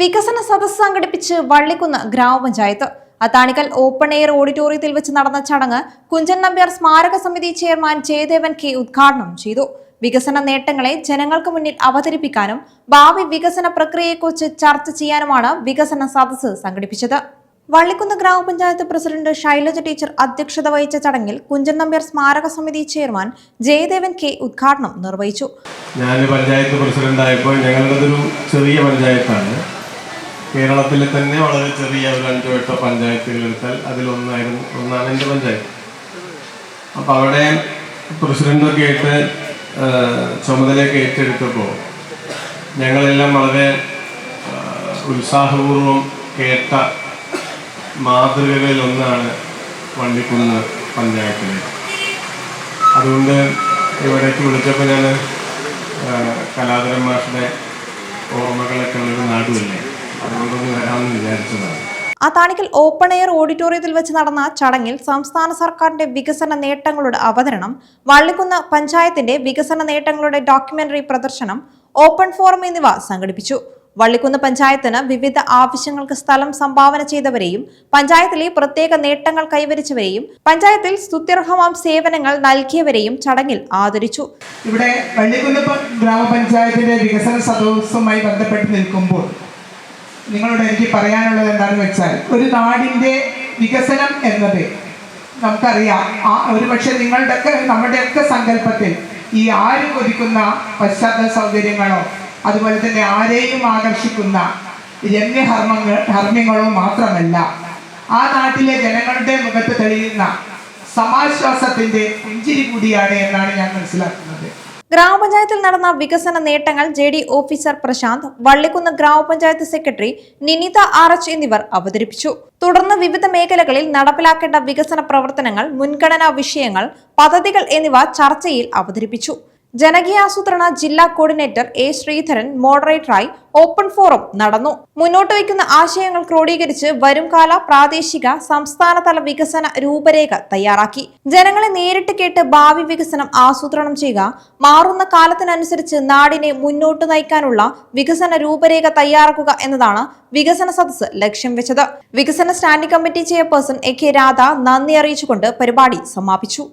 വികസന സദസ് സംഘടിപ്പിച്ച് വള്ളിക്കുന്ന് ഗ്രാമപഞ്ചായത്ത്. അത്താണിക്കൽ ഓപ്പൺ എയർ ഓഡിറ്റോറിയത്തിൽ വെച്ച് നടന്ന ചടങ്ങ് കുഞ്ചൻ നമ്പ്യാർ സ്മാരക സമിതി ചെയർമാൻ ജയദേവൻ കെ ഉദ്ഘാടനം ചെയ്തു. വികസന നേട്ടങ്ങളെ ജനങ്ങൾക്ക് മുന്നിൽ അവതരിപ്പിക്കാനും ഭാവി വികസന പ്രക്രിയയെക്കുറിച്ച് ചർച്ച ചെയ്യാനുമാണ് വികസന സദസ് സംഘടിപ്പിച്ചത്. വള്ളിക്കുന്ന് ഗ്രാമപഞ്ചായത്ത് പ്രസിഡന്റ് ശൈലജ ടീച്ചർ അധ്യക്ഷത വഹിച്ച ചടങ്ങിൽ കുഞ്ചൻ നമ്പ്യാർ സ്മാരക സമിതി ചെയർമാൻ ജയദേവൻ കെ ഉദ്ഘാടനം നിർവഹിച്ചു. ഞാൻ പഞ്ചായത്ത് പ്രസിഡന്റ് പ്രസിഡന്റായപ്പോൾ ഒരു ചെറിയ പഞ്ചായത്താണ്. കേരളത്തിലെ തന്നെ വളരെ ചെറിയ ഒരു അഞ്ചോ എട്ടോ പഞ്ചായത്തുകൾ എടുത്താൽ അതിലൊന്നായിരുന്നു ഒന്നാണ് എന്റെ പഞ്ചായത്ത്. അപ്പം അവിടെ പ്രസിഡന്റൊക്കെ ആയിട്ട് ചുമതലയൊക്കെ ഏറ്റെടുത്തപ്പോൾ ഞങ്ങളെല്ലാം വളരെ ഉത്സാഹപൂർവം കേട്ട മാതൃകകളിൽ ഒന്നാണ് വള്ളിക്കുന്ന് അതുകൊണ്ട് ഇവിടേക്ക് വിളിച്ചപ്പോൾ ഞാൻ മാഷിന്റെ ഓർമ്മകളൊക്കെ ഉള്ളൊരു നാടുമല്ലേ വിചാരിച്ചതാണ് അത്താണിക്കൽ ഓപ്പൺ എയർ ഓഡിറ്റോറിയത്തിൽ വെച്ച് നടന്ന ചടങ്ങിൽ സംസ്ഥാന സർക്കാരിന്റെ വികസന നേട്ടങ്ങളുടെ അവതരണം വള്ളിക്കുന്ന് പഞ്ചായത്തിന്റെ വികസന നേട്ടങ്ങളുടെ ഡോക്യുമെന്ററി പ്രദർശനം ഓപ്പൺ ഫോറം എന്നിവ സംഘടിപ്പിച്ചു. വള്ളിക്കുന്ന് പഞ്ചായത്തിന് വിവിധ ആവശ്യങ്ങൾക്ക് സ്ഥലം സംഭാവന ചെയ്തവരെയും പഞ്ചായത്തിലെ പ്രത്യേക നേട്ടങ്ങൾ കൈവരിച്ചവരെയും പഞ്ചായത്തിൽ സ്തുത്യർഹമാം സേവനങ്ങൾ നൽകിയവരെയും ചടങ്ങിൽ ആദരിച്ചു. ഇവിടെ വള്ളിക്കുന്ന് ഗ്രാമപഞ്ചായത്തിന്റെ വികസന സദസ്സുമായി ബന്ധപ്പെട്ട് നിൽക്കുമ്പോൾ നിങ്ങളോട് എനിക്ക് പറയാനുള്ളത് എന്താണെന്ന് വെച്ചാൽ ഒരു നാടിന്റെ വികസനം എന്നത് നമുക്കറിയാം. ആ ഒരുപക്ഷെ നിങ്ങളുടെയൊക്കെ നമ്മുടെയൊക്കെ സങ്കല്പത്തിൽ ഈ ആരും കൊതിക്കുന്ന പശ്ചാത്തല സൗകര്യങ്ങളോ അതുപോലെ തന്നെ ആരെയും ആകർഷിക്കുന്ന രമ്യഹർമ്മങ്ങൾ ഹർമ്മ്യങ്ങളോ മാത്രമല്ല ആ നാട്ടിലെ ജനങ്ങളുടെ മുഖത്ത് തെളിയുന്ന സമാശ്വാസത്തിന്റെ പുഞ്ചിരി കൂടിയാണ് എന്നാണ് ഞാൻ മനസ്സിലാക്കുന്നത്. ഗ്രാമപഞ്ചായത്തിൽ നടന്ന വികസന നേട്ടങ്ങൾ J D officer Prashanth Vallikkunnu ഗ്രാമപഞ്ചായത്ത് സെക്രട്ടറി നിനിത ആർ എച്ച് എന്നിവർ അവതരിപ്പിച്ചു. തുടർന്ന് വിവിധ മേഖലകളിൽ നടപ്പിലാക്കേണ്ട വികസന പ്രവർത്തനങ്ങൾ മുൻഗണനാ വിഷയങ്ങൾ പദ്ധതികൾ എന്നിവ ചർച്ചയിൽ അവതരിപ്പിച്ചു. ജനകീയാസൂത്രണ ജില്ലാ കോർഡിനേറ്റർ എ ശ്രീധരൻ മോഡറേറ്ററായി ഓപ്പൺ ഫോറം നടന്നു. മുന്നോട്ട് വയ്ക്കുന്ന ആശയങ്ങൾ ക്രോഡീകരിച്ച് വരുംകാല പ്രാദേശിക സംസ്ഥാനതല വികസന രൂപരേഖ തയ്യാറാക്കി. ജനങ്ങളെ നേരിട്ട് കേട്ട് ഭാവി വികസനം ആസൂത്രണം ചെയ്യുക മാറുന്ന കാലത്തിനനുസരിച്ച് നാടിനെ മുന്നോട്ട് നയിക്കാനുള്ള വികസന രൂപരേഖ തയ്യാറാക്കുക എന്നതാണ് വികസന സദസ് ലക്ഷ്യം വെച്ചത്. വികസന standing committee chairperson A K Radha നന്ദി അറിയിച്ചുകൊണ്ട് പരിപാടി സമാപിച്ചു.